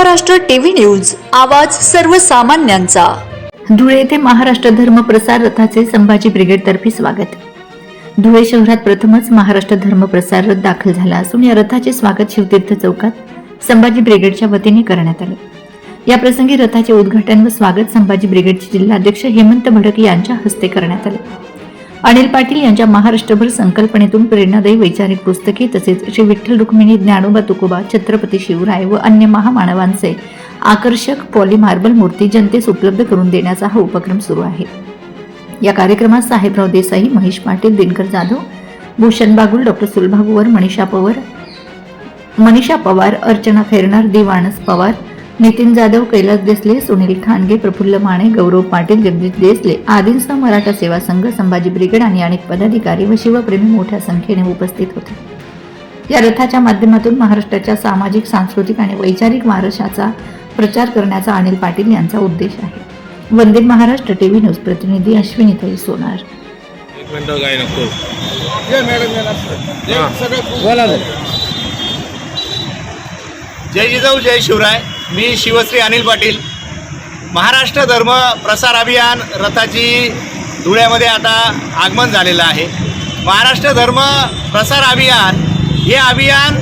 Maharashtra TV news आवाज सर्वसामान्यांचा. धुळे येथे महाराष्ट्र धर्म प्रसार रथाचे संभाजी ब्रिगेडतर्फे स्वागत. धुळे शहरात प्रथमच महाराष्ट्र धर्म प्रसार रथ दाखल झाला असून या रथाचे स्वागत शिवतीर्थ चौकात संभाजी ब्रिगेडच्या वतीने करण्यात आले. या प्रसंगी रथाचे उद्घाटन व स्वागत संभाजी ब्रिगेडचे जिल्हाध्यक्ष हेमंत भडक यांच्या हस्ते करण्यात आले. अनिल पाटील यांच्या महाराष्ट्रभर संकल्पनेतून प्रेरणादायी वैचारिक पुस्तके तसेच श्री विठ्ठल रुक्मिणी ज्ञानोबा तुकोबा छत्रपती शिवराय व अन्य महामानवांचे आकर्षक पॉलीमार्बल मूर्ती जनतेस उपलब्ध करून देण्याचा हा उपक्रम सुरू आहे. या कार्यक्रमात साहेबराव देसाई महेश पाटील दिनकर जाधव भूषण बागुल डॉक्टर सुलभा गुवर मनीषा पवार मनीषा पवार अर्चना खैरनार दिवाणस पवार नितीन जाधव कैलास देसले सुनील ठाणगे प्रफुल्ल माने गौरव पाटील जगदीश देसले आदींसह मराठा सेवा संघ संभाजी ब्रिगेड आणि अनेक पदाधिकारी व शिवप्रेमी मोठ्या संख्येने उपस्थित होते. या रथाच्या माध्यमातून महाराष्ट्राच्या सामाजिक सांस्कृतिक आणि वैचारिक वारशाचा प्रचार करण्याचा अनिल पाटील यांचा उद्देश आहे. वंदे महाराष्ट्र टीव्ही न्यूज प्रतिनिधी सोनार. एक मिनिट काय नको. जय मॅडम जय. सगळं बोला. ना. जय जिजाऊ जय शिवराय. मी शिवश्री अनिल पाटील. महाराष्ट्र धर्म प्रसार अभियान रथाची धुळ्यामध्ये आता आगमन झालेलं आहे. महाराष्ट्र धर्म प्रसार अभियान हे अभियान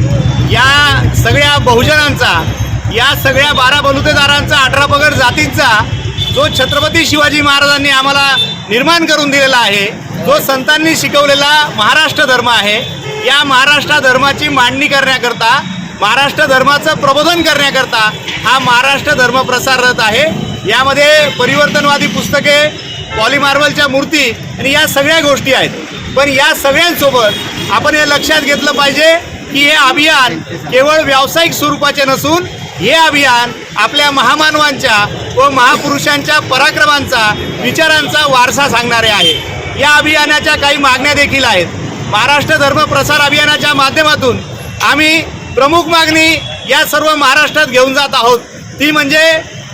या सगळ्या बहुजनांचा या सगळ्या बारा बलुतेदारांचा अठरा पगड जातींचा जो छत्रपती शिवाजी महाराजांनी आम्हाला निर्माण करून दिलेला आहे जो संतांनी शिकवलेला महाराष्ट्र धर्म आहे या महाराष्ट्र धर्माची मांडणी करण्याकरता महाराष्ट्र धर्माचं प्रबोधन करण्याकरता हा महाराष्ट्र धर्म प्रसार रथ आहे. यामध्ये परिवर्तनवादी पुस्तके पॉलिमार्बलच्या मूर्ती आणि या सगळ्या गोष्टी आहेत. पण या सगळ्यांसोबत आपण हे लक्षात घेतलं पाहिजे की हे अभियान केवळ व्यावसायिक स्वरूपाचे नसून हे अभियान आपल्या महामानवांच्या व महापुरुषांच्या पराक्रमांचा विचारांचा वारसा सांगणारे आहे. या अभियानाच्या काही मागण्या देखील आहेत. महाराष्ट्र धर्म प्रसार अभियानाच्या माध्यमातून आम्ही प्रमुख मागणी या सर्व महाराष्ट्रात घेऊन जात आहोत. ती म्हणजे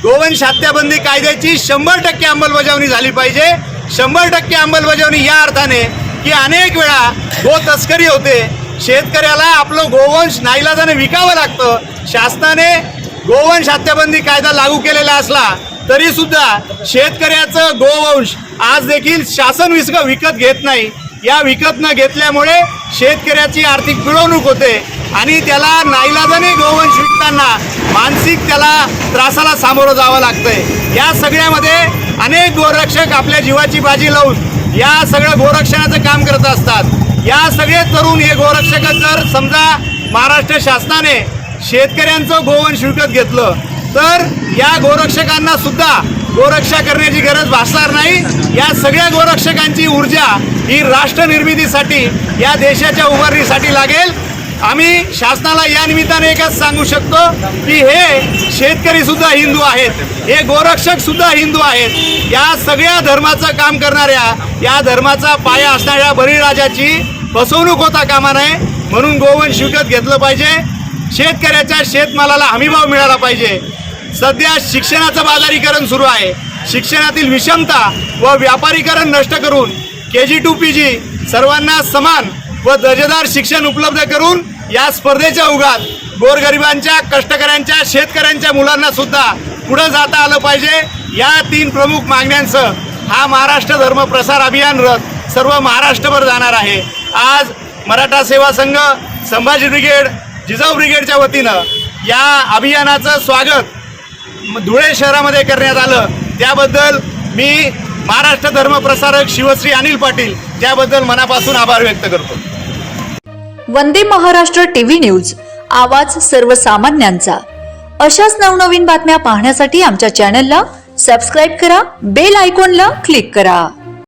गोवंश हत्याबंदी कायद्याची शंभर टक्के अंमलबजावणी झाली पाहिजे. शंभर टक्के अंमलबजावणी या अर्थाने की अनेक वेळा गो तस्करी होते. शेतकऱ्याला आपलं गोवंश नाईलाजाने विकावं लागतं. शासनाने गोवंश हत्याबंदी कायदा लागू केलेला असला तरी सुद्धा शेतकऱ्याचं गोवंश आज देखील शासन विस्क विकत घेत नाही. या विकत न घेतल्यामुळे शेतकऱ्याची आर्थिक पिळवणूक होते आणि त्याला नाईलाजाने गोवंश विकताना मानसिक त्याला त्रासाला सामोरं जावं लागतंय. या सगळ्यामध्ये अनेक गोरक्षक आपल्या जीवाची बाजी लावून या सगळं गोरक्षणाचं काम करत असतात. या सगळे तरुण हे गोरक्षक जर समजा महाराष्ट्र शासनाने शेतकऱ्यांचं गोवंश विकत घेतलं तर या गोरक्षकांना सुद्धा गोरक्षा करण्याची गरज भासणार नाही. या सगळ्या गोरक्षकांची ऊर्जा ही राष्ट्र निर्मितीसाठी या देशाच्या उभारणीसाठी लागेल. आम्ही शासनाला या निमित्ताने एकच सांगू शकतो की हे शेतकरी सुद्धा हिंदू आहेत. हे गोरक्षक सुद्धा हिंदू आहेत. या सगळ्या धर्माचं काम करणाऱ्या या धर्माचा पाया असणाऱ्या बळीराजाची फसवणूक होता कामा नये म्हणून गोवंश विकत घेतलं पाहिजे. शेतकऱ्याच्या शेतमालाला हमीभाव मिळाला पाहिजे. सध्या शिक्षणाचं बाजारीकरण सुरू आहे. शिक्षणातील विषमता व व्यापारीकरण नष्ट करून के जी टू पी जी सर्वांना समान व दर्जेदार शिक्षण उपलब्ध करून या स्पर्धेच्या उगात गोरगरिबांच्या कष्टकऱ्यांच्या शेतकऱ्यांच्या मुलांना सुद्धा पुढं जाता आलं पाहिजे. या तीन प्रमुख मागण्यांसह हा महाराष्ट्र धर्म प्रसार अभियान रथ सर्व महाराष्ट्रभर जाणार आहे. आज मराठा सेवा संघ संभाजी ब्रिगेड जिजाऊ ब्रिगेडच्या वतीनं या अभियानाचं स्वागत धुळे शहरामध्ये करण्यात आलं. त्याबद्दल मी महाराष्ट्र धर्म प्रसारक शिवश्री अनिल पाटील त्याबद्दल मनापासून आभार व्यक्त करतो. वंदे महाराष्ट्र टीव्ही न्यूज आवाज सर्वसामान्यांचा. अशाच नवनवीन बातम्या पाहण्यासाठी आमच्या चॅनलला सबस्क्राईब करा बेल आयकॉनला क्लिक करा.